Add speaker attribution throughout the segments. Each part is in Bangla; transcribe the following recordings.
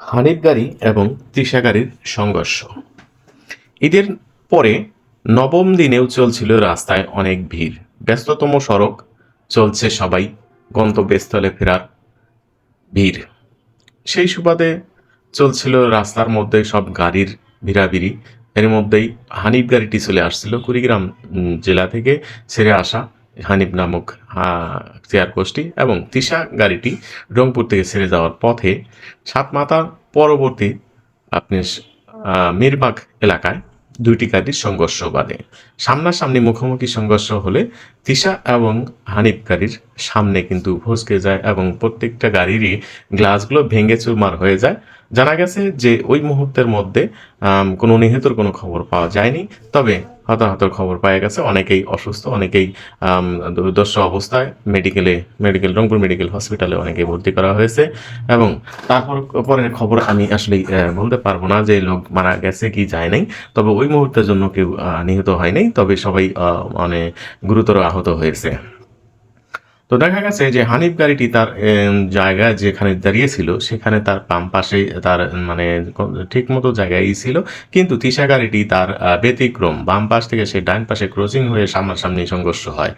Speaker 1: হানিফ গাড়ি এবং তৃষা গাড়ির সংঘর্ষ। ঈদের পরে নবম দিনেও চলছিল রাস্তায় অনেক ভিড়। ব্যস্ততম সড়ক, চলছে সবাই গন্তব্যস্থলে ফেরার ভিড়। সেই সুবাদে চলছিল রাস্তার মধ্যে সব গাড়ির ভিড়াভিড়ি। এর মধ্যেই হানিফ গাড়িটি চলে আসছিল কুড়িগ্রাম জেলা থেকে ছেড়ে আসা হানিফ নামক চেয়ার কোচটি এবং তিশা গাড়িটি রংপুর থেকে ছেড়ে যাওয়ার পথে সাতমাতার পরবর্তী আপনি মিরবাগ এলাকায় দুইটি গাড়ির সংঘর্ষ বাধে। সামনাসামনি মুখোমুখি সংঘর্ষ হলে তিশা এবং হানিফ গাড়ির সামনে কিন্তু ফসকে যায় এবং প্রত্যেকটা গাড়িরই গ্লাসগুলো ভেঙে চুরমার হয়ে যায়। জানা গেছে যে ওই মুহূর্তের মধ্যে কোনো নিহতর কোনো খবর পাওয়া যায়নি। তবে হতাহতর খবর পাওয়া গেছে। অনেকেই অসুস্থ, অনেকেই দুর্দশ অবস্থায় মেডিকেলে মেডিকেল রংপুর মেডিকেল হসপিটালে অনেকে ভর্তি করা হয়েছে। এবং তারপর পরের খবর আমি আসলে বলতে পারব না যে লোক মারা গেছে কি যায় নাই। তবে ওই মুহূর্তের জন্য কেউ নিহত হয় নাই। তবে সবাই মানে গুরুতর আহত হয়েছে। তো দেখা গেছে যে হানিফ গাড়িটি তার এম, জায়গায় যেখানে দাঁড়িয়েছিল সেখানে তার বাম পাশে তার মানে ঠিক মতো জায়গায় ছিল। কিন্তু তিশা গাড়িটি তার ব্যতিক্রম। বাম পাশ থেকে সে ডান পাশে ক্রসিং হয়ে সামনাসামনি সংঘর্ষ হয়।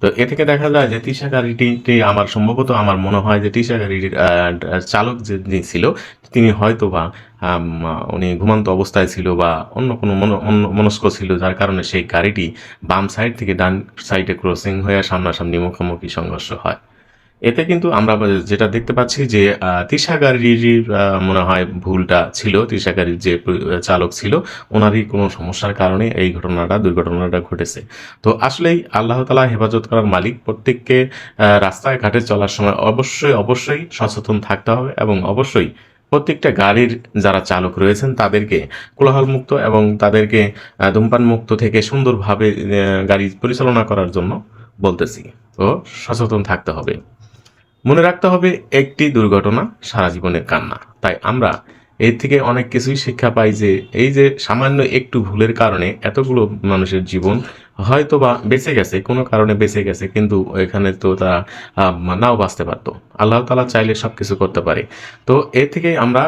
Speaker 1: তো এ থেকে দেখা যায় যে টিসা গাড়িটি আমার সম্ভবত আমার মনে হয় যে টিসা গাড়িটির চালক যে ছিল তিনি হয়তো বা উনি ঘুমান্ত অবস্থায় ছিল বা অন্য কোনো মন- মনস্ক ছিল, যার কারণে সেই গাড়িটি বাম সাইড থেকে ডান সাইডে ক্রসিং হয়ে সামনাসামনি মুখোমুখি সংঘর্ষ হয়। এতে কিন্তু আমরা যেটা দেখতে পাচ্ছি যে তিশা গাড়ির মনে হয় ভুলটা ছিল তিশা গাড়ির যে চালক ছিল, ওনারই কোনো সমস্যার কারণে এই ঘটনাটা, দুর্ঘটনাটা ঘটেছে। তো আসলেই আল্লাহ তালা হেফাজত করার মালিক, প্রত্যেককে রাস্তায় ঘাটে চলার সময় অবশ্যই অবশ্যই সচেতন থাকতে হবে এবং অবশ্যই প্রত্যেকটা গাড়ির যারা চালক রয়েছেন, তাদেরকে কোলাহলমুক্ত এবং তাদেরকে ধূমপানমুক্ত ধূমপান মুক্ত থেকে সুন্দরভাবে গাড়ি পরিচালনা করার জন্য বলতেছি। ও সচেতন থাকতে হবে। মনে রাখতে হবে, একটি দুর্ঘটনা সারা জীবনের কান্না। তাই আমরা এর থেকে অনেক কিছুই শিক্ষা পাই যে এই যে সামান্য একটু ভুলের কারণে এতগুলো মানুষের জীবন হয়তো বা বেঁচে গেছে, কোনো কারণে বেঁচে গেছে, কিন্তু এখানে তো তারা নাও বাঁচতে পারতো। আল্লাহ তালা চাইলে সব কিছু করতে পারে। তো এর থেকে আমরা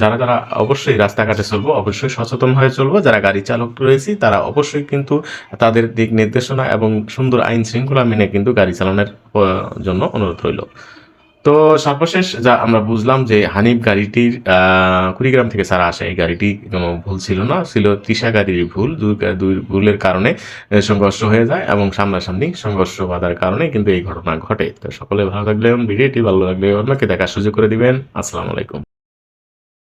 Speaker 1: যারা যারা অবশ্যই রাস্তাঘাটে চলবো, অবশ্যই সচেতন হয়ে চলবো। যারা গাড়ি চালক রয়েছি, তারা অবশ্যই কিন্তু তাদের দিক নির্দেশনা এবং সুন্দর আইন শৃঙ্খলা মেনে কিন্তু গাড়ি চালানোর জন্য অনুরোধ রইল। তো সর্বশেষ যা আমরা বুঝলাম যে হানিফ গাড়িটির কুড়িগ্রাম থেকে সারা আসা, এই গাড়িটি কোনো ভুল ছিল না, ছিল তৃষা গাড়ির ভুল, দুই দুই ভুলের কারণে সংঘর্ষ হয়ে যায় এবং সামনাসামনি সংঘর্ষ বাধার কারণে কিন্তু এই ঘটনা ঘটে। তো সকলে ভালো থাকলে ভিডিওটি ভালো লাগলে অন্যকে দেখার সুযোগ করে দিবেন। আসসালামু আলাইকুম।